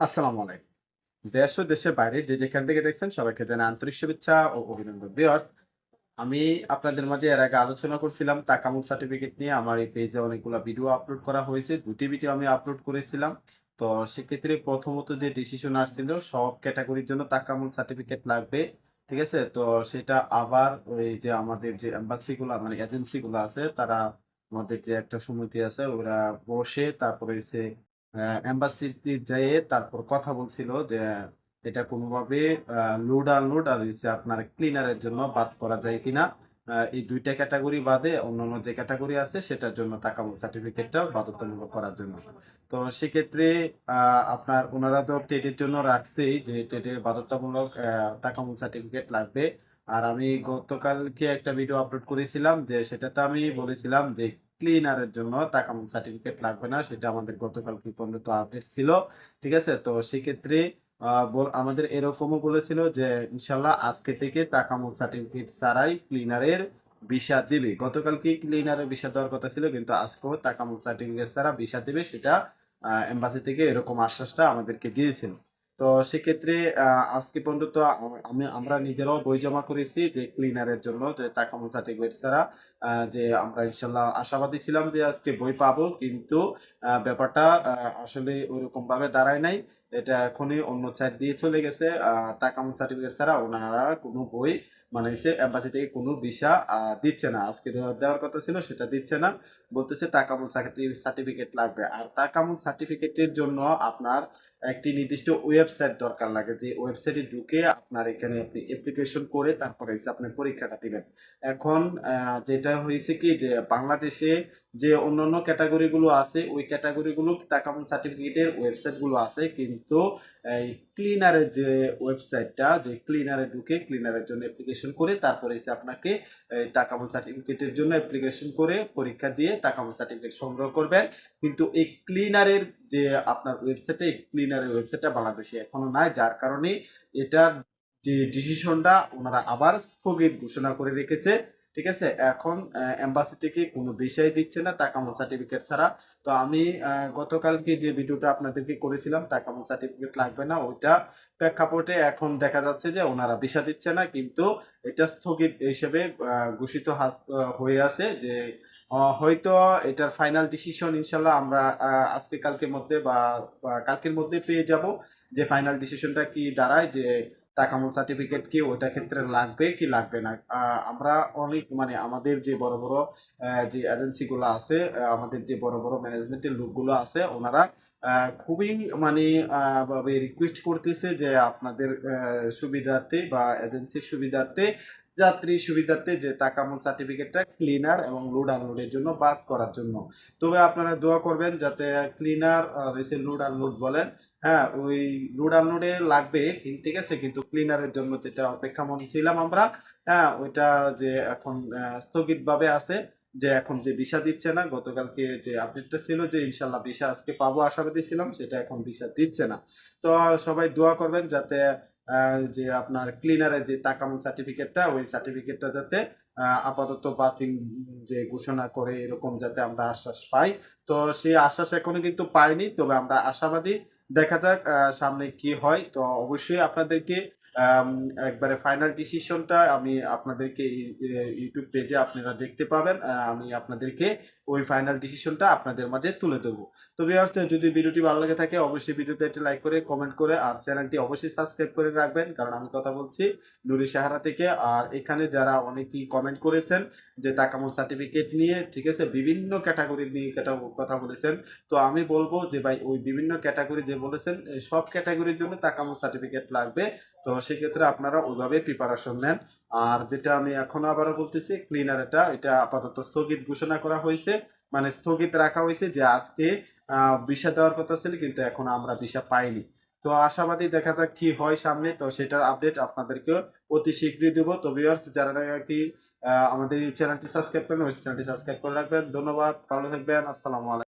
আসসালামু আলাইকুম। দেশ ও দেশের বাইরে যে যেখান থেকে দেখছেন সবাইকে জানাই আন্তরিক শুভেচ্ছা ও অভিনন্দন। ভিউয়ার্স, আমি আপনাদের মাঝে এর আগে আলোচনা করছিলাম তাকামুল সার্টিফিকেট নিয়ে। আমার এই পেজে অনেকগুলো ভিডিও আপলোড করা হয়েছে। দুটি ভিডিও আমি আপলোড করেছিলাম। তো সেক্ষেত্রে প্রথমত যে ডিসিশন আসছিল, সব ক্যাটাগরির জন্য তাকামুল সার্টিফিকেট লাগবে। ঠিক আছে? তো সেটা আবার ওই যে আমাদের যে এম্বাসিগুলো মানে এজেন্সিগুলো আছে, তারা আমাদের যে একটা সমিতি আছে, ওরা বসে তারপরে হচ্ছে এম্বাসিতে যেয়ে তারপর কথা বলছিল যে এটা কোনোভাবে লোড আনলোড আর হচ্ছে আপনার ক্লিনারের জন্য বাদ করা যায় কিনা। এই দুইটা ক্যাটাগরি বাদে অন্যান্য যে ক্যাটাগরি আছে সেটার জন্য তাকামুল সার্টিফিকেটটা বাধ্যতামূলক করার জন্য। তো সেক্ষেত্রে আপনার ওনারা তো টেটের জন্য রাখছেই যে টেটে বাধ্যতামূলক তাকামুল সার্টিফিকেট লাগবে। আর আমি গতকালকে একটা ভিডিও আপলোড করেছিলাম যে সেটাতে আমি বলেছিলাম যে ক্লিনারের জন্য তাকামুল সার্টিফিকেট লাগবে না, সেটা আমাদের গতকাল কি পর্যন্ত আপডেট ছিল, ঠিক আছে? তো সেক্ষেত্রে আমাদের এরকমও বলেছিল যে ইনশাল্লাহ আজকে থেকে তাকামুল সার্টিফিকেট ছাড়াই ক্লিনারের ভিসা দিবে। গতকাল কি ক্লিনারের ভিসা দেওয়ার কথা ছিল, কিন্তু আজকেও তাকামুল সার্টিফিকেট ছাড়া ভিসা দিবে, সেটা এম্বাসি থেকে এরকম আশ্বাসটা আমাদেরকে দিয়েছিল। তো সেক্ষেত্রে আজকে পর্যন্ত আমি, আমরা নিজেরাও বই জমা করেছি যে ক্লিনারের জন্য, যে তাকাম সার্টিফিকেট ছাড়া। যে আমরা ইনশাল্লাহ আশাবাদী ছিলাম যে আজকে বই পাবো, কিন্তু ব্যাপারটা আসলে ওরকমভাবে দাঁড়ায় নাই। এটা এখনই অন্য সাইড দিয়ে চলে গেছে। তাকাম সার্টিফিকেট ছাড়া ওনারা কোনো বই মানে হচ্ছে এম্বাসি থেকে কোনো ভিসা দিচ্ছে না। আজকে দেওয়ার কথা ছিল, সেটা দিচ্ছে না। বলতেছে তাকামুল সার্টিফিকেট লাগবে। আর তাকামুল সার্টিফিকেটের জন্য আপনার একটি নির্দিষ্ট ওয়েবসাইট দরকার লাগে। যে ওয়েবসাইটে ঢুকে আপনার এখানে আপনি অ্যাপ্লিকেশন করে তারপরে আপনি পরীক্ষাটা দিবেন। এখন যেটা হয়েছে কি যে বাংলাদেশে যে অন্যান্য ক্যাটাগরিগুলো আছে, ওই ক্যাটাগরিগুলো তাকামুল সার্টিফিকেটের ওয়েবসাইটগুলো আছে, কিন্তু এই ক্লিনারের যে ওয়েবসাইটটা যে ক্লিনারে ঢুকে ক্লিনারের জন্য অ্যাপ্লিকেশন করে তারপরে এসে আপনাকে তাকামুল সার্টিফিকেটের জন্য অ্যাপ্লিকেশন করে পরীক্ষা দিয়ে তাকামুল সার্টিফিকেট সংগ্রহ করবেন। কিন্তু এই ক্লিনারের যে আপনার ওয়েবসাইটে এই ক্লিনারের ওয়েবসাইটটা বাংলাদেশে এখনও নাই, যার কারণে এটার যে ডিসিশনটা ওনারা আবার স্থগিত ঘোষণা করে রেখেছে। ঠিক আছে? এখন এম্বাসি থেকে কোনো বিষয় দিচ্ছে না তাকামুল সার্টিফিকেট ছাড়া। তো আমি গতকালকে যে ভিডিওটা আপনাদেরকে করেছিলাম তাকামুল সার্টিফিকেট লাগবে না, ওইটা প্রেক্ষাপটে এখন দেখা যাচ্ছে যে ওনারা ভিসা দিচ্ছে না, কিন্তু এটা স্থগিত হিসেবে ঘোষিত হাত হয়ে আছে যে হয়তো এটার ফাইনাল ডিসিশন ইনশাল্লাহ আমরা আজকে কালকের মধ্যে বা কালকের মধ্যে পেয়ে যাব। যে ফাইনাল ডিসিশনটা কি দাঁড়ায়, যে তাকামুল সার্টিফিকেট কি ওইটা ক্ষেত্রে লাগবে কি লাগবে না? আমরা অনেক মানে আমাদের যে বড় বড় যে এজেন্সিগুলো আছে আমাদের যে বড় বড় ম্যানেজমেন্টের লোকগুলো আছে, ওনারা খুবই মানে ভাবে রিকোয়েস্ট করতেছে যে আপনাদের সুবিধার্থে বা এজেন্সির সুবিধার্থে যাত্রী সুবিধার্থে যে তাকামুল সার্টিফিকেটটা ক্লিনার এবং লোড আনলোডের জন্য বাদ করার জন্য। তবে আপনারা দোয়া করবেন যাতে ক্লিনার এসে লোড আনলোড বলেন হ্যাঁ ওই লোড আনলোডে লাগবে, ঠিক আছে, কিন্তু ক্লিনারের জন্য যেটা অপেক্ষামান ছিলাম আমরা হ্যাঁ ওইটা যে এখন স্থগিত ভাবে আছে, যে এখন যে ভিসা দিচ্ছে না, গতকালকে যে আপডেটটা ছিল যে ইনশাল্লাহ ভিসা আজকে পাবো, আশাবাদী ছিলাম, সেটা এখন ভিসা দিচ্ছে না। তো সবাই দোয়া করবেন যাতে যে আপনার ক্লিনারের যে তাকামুল সার্টিফিকেটটা ওই সার্টিফিকেটটা যাতে আপাতত বাতিল যে ঘোষণা করে এরকম যাতে আমরা আশ্বাস পাই। তো সেই আশ্বাস এখনও কিন্তু পাইনি তবে আমরা আশাবাদী। দেখা যাক সামনে কি হয়। তো অবশ্যই আপনাদেরকে একবারে ফাইনাল ডিসিশনটা আমি আপনাদেরকে ইউটিউব পেজে আপনারা দেখতে পাবেন। আমি আপনাদেরকে ওই ফাইনাল ডিসিশনটা আপনাদের মাঝে তুলে দেবো তো ভিউয়ার্স যদি ভিডিওটি ভালো লাগে থাকে, অবশ্যই ভিডিওতে একটি লাইক করে কমেন্ট করে, আর চ্যানেলটি অবশ্যই সাবস্ক্রাইব করে রাখবেন। কারণ আমি কথা বলছি নুরি সাহারা থেকে। আর এখানে যারা অনেকেই কমেন্ট করেছেন যে তাকামুল সার্টিফিকেট নিয়ে, ঠিক আছে, বিভিন্ন ক্যাটাগরি নিয়ে কথা বলেছেন। তো আমি বলব যে ভাই, ওই বিভিন্ন ক্যাটাগরি যে বলেছেন সব ক্যাটাগরির জন্য তাকামুল সার্টিফিকেট লাগবে। তো সেক্ষেত্রে আপনারা ওইভাবে প্রিপারেশন নেন। আর যেটা আমি এখনও আবারও বলতেছি ক্লিনার এটা এটা আপাতত স্থগিত ঘোষণা করা হয়েছে। মানে স্থগিত রাখা হয়েছে যে আজকে ভিসা দেওয়ার কথা ছিল কিন্তু এখন আমরা ভিসা পাইনি। তো আশাবাদী দেখা যাক কি হয় সামনে। তো সেটার আপডেট আপনাদেরকে অতি শীঘ্রই দেবো। তো ভিউয়ার্স যারা আর কি আহ, আমাদের এই চ্যানেলটি সাবস্ক্রাইব করেন ওই চ্যানেলটি সাবস্ক্রাইব করে রাখবেন। ধন্যবাদ ভালো থাকবেন আসসালামু আলাইকুম।